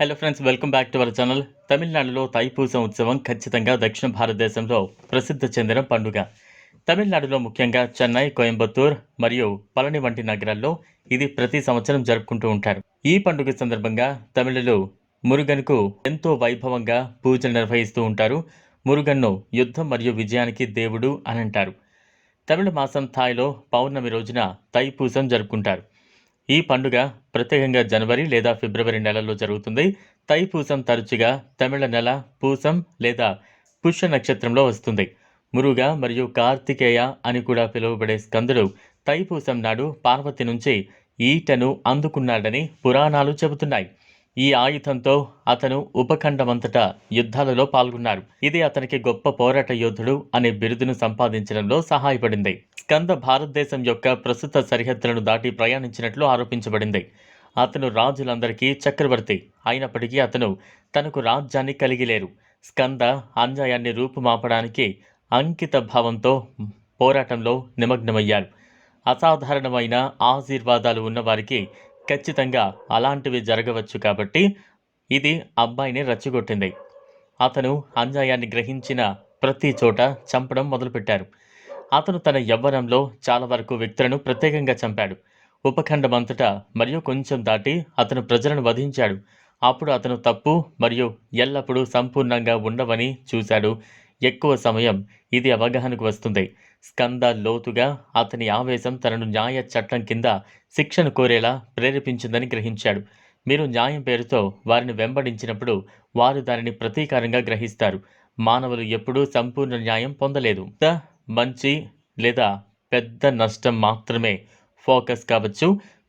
Hello friends welcome back to our channel తమిళనాడులో తైపూసం ఉత్సవం ఖచ్చితంగా దక్షిణ భారతదేశంలో ప్రసిద్ధి చెందిన పండుగ తమిళనాడులో ముఖ్యంగా చెన్నై కోయంబత్తూర్ మరియు పళని వంటి నగరాల్లో ఇది ప్రతి సంవత్సరం జరుపుకుంటూ ఉంటారు ఈ పండుగ సందర్భంగా తమిళులు మురుగన్కు ఎంతో వైభవంగా పూజలు నిర్వహిస్తూ ఉంటారు మురుగన్ను యుద్ధం మరియు విజయానికి దేవుడు అని అంటారు తమిళ మాసం థాయ్లో పౌర్ణమి రోజున తైపూసం జరుపుకుంటారు ఈ పండుగ ప్రత్యేకంగా జనవరి లేదా ఫిబ్రవరి నెలల్లో జరుగుతుంది. తైపూసం తరచుగా తమిళ నెల పూసం లేదా పుష్య నక్షత్రంలో వస్తుంది. మురుగ మరియు కార్తికేయ అని కూడా పిలువబడే స్కందుడు తైపూసం నాడు పార్వతి నుంచి ఈటను అందుకున్నాడని పురాణాలు చెబుతున్నాయి. ఈ ఆయుధంతో అతను ఉపఖండమంతటా యుద్ధాలలో పాల్గొన్నారు ఇది అతనికి గొప్ప పోరాట యోధుడు అనే బిరుదును సంపాదించడంలో సహాయపడింది. స్కంద భారతదేశం యొక్క ప్రస్తుత సరిహద్దులను దాటి ప్రయాణించినట్లు ఆరోపించబడింది. అతను రాజులందరికీ చక్రవర్తి. అయినప్పటికీ అతను తనకు రాజ్యాన్ని కలిగి లేరు స్కంద అంజాయాన్ని రూపుమాపడానికి అంకిత భావంతో పోరాటంలో నిమగ్నమయ్యారు. అసాధారణమైన ఆశీర్వాదాలు ఉన్నవారికి ఖచ్చితంగా అలాంటివి జరగవచ్చు కాబట్టి ఇది అబ్బాయిని రచ్చగొట్టింది. అతను అన్యాయాన్ని గ్రహించిన ప్రతి చోట చంపడం మొదలుపెట్టారు. అతను తన యవ్వనంలో చాలా వరకు వ్యక్తులను ప్రత్యేకంగా చంపాడు. ఉపఖండమంతటా మరియు కొంచెం దాటి అతను ప్రజలను వధించాడు. అప్పుడు అతను తప్పు మరియు ఎల్లప్పుడూ సంపూర్ణంగా ఉండవని చూశాడు. ఎక్కువ సమయం ఇది అవగాహనకు వస్తుంది. స్కంద లోతుగా అతని ఆవేశం తనను న్యాయ చట్టం కింద శిక్షను కోరేలా ప్రేరేపించిందని గ్రహించాడు. మీరు న్యాయం పేరుతో వారిని వెంబడించినప్పుడు వారు దానిని ప్రతీకారంగా గ్రహిస్తారు. మానవులు ఎప్పుడూ సంపూర్ణ న్యాయం పొందలేదు. మంచి లేదా పెద్ద నష్టం మాత్రమే ఫోకస్ కావచ్చు.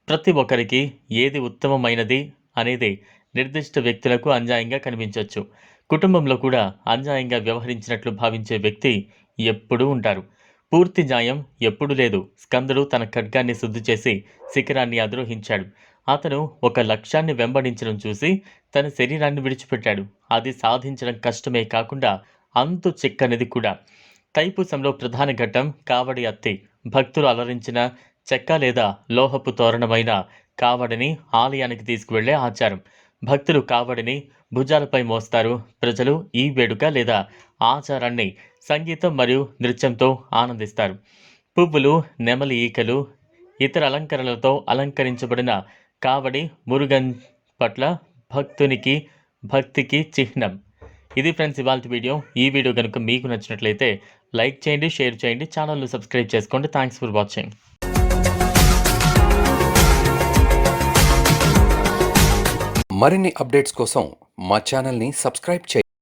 ప్రతి ఒక్కరికి ఏది ఉత్తమమైనది అనేది నిర్దిష్ట వ్యక్తులకు అన్యాయంగా కనిపించవచ్చు కుటుంబంలో కూడా అన్యాయంగా వ్యవహరించినట్లు భావించే వ్యక్తి ఎప్పుడూ ఉంటారు. పూర్తి న్యాయం ఎప్పుడూ లేదు. స్కందుడు తన ఖడ్గాన్ని శుద్ధి చేసి శిఖరాన్ని అధిరోహించాడు. అతను ఒక లక్ష్యాన్ని వెంబడించడం చూసి తన శరీరాన్ని విడిచిపెట్టాడు. అది సాధించడం కష్టమే కాకుండా అంతు చిక్కనిది కూడా. తైపూసంలో ప్రధాన ఘట్టం కావడి అత్తి. భక్తులు అలరించిన చెక్క లేదా లోహపు తోరణమైన కావడిని ఆలయానికి తీసుకువెళ్ళే ఆచారం. భక్తులు కావడిని భుజాలపై మోస్తారు. ప్రజలు ఈ వేడుక లేదా ఆచారాన్ని సంగీతం మరియు నృత్యంతో ఆనందిస్తారు. పువ్వులు నెమలి ఈకలు ఇతర అలంకరణలతో అలంకరించబడిన కావడి మురుగన్ పట్ల భక్తునికి భక్తికి చిహ్నం. ఇది ఫ్రెండ్స్ ఇవాళ వీడియో. ఈ వీడియో కనుక మీకు నచ్చినట్లయితే లైక్ చేయండి షేర్ చేయండి ఛానల్ను సబ్స్క్రైబ్ చేసుకోండి. థ్యాంక్స్ ఫర్ వాచింగ్ మరిన్ని అప్డేట్స్ కోసం మా ఛానల్ని సబ్స్క్రైబ్ చేయండి.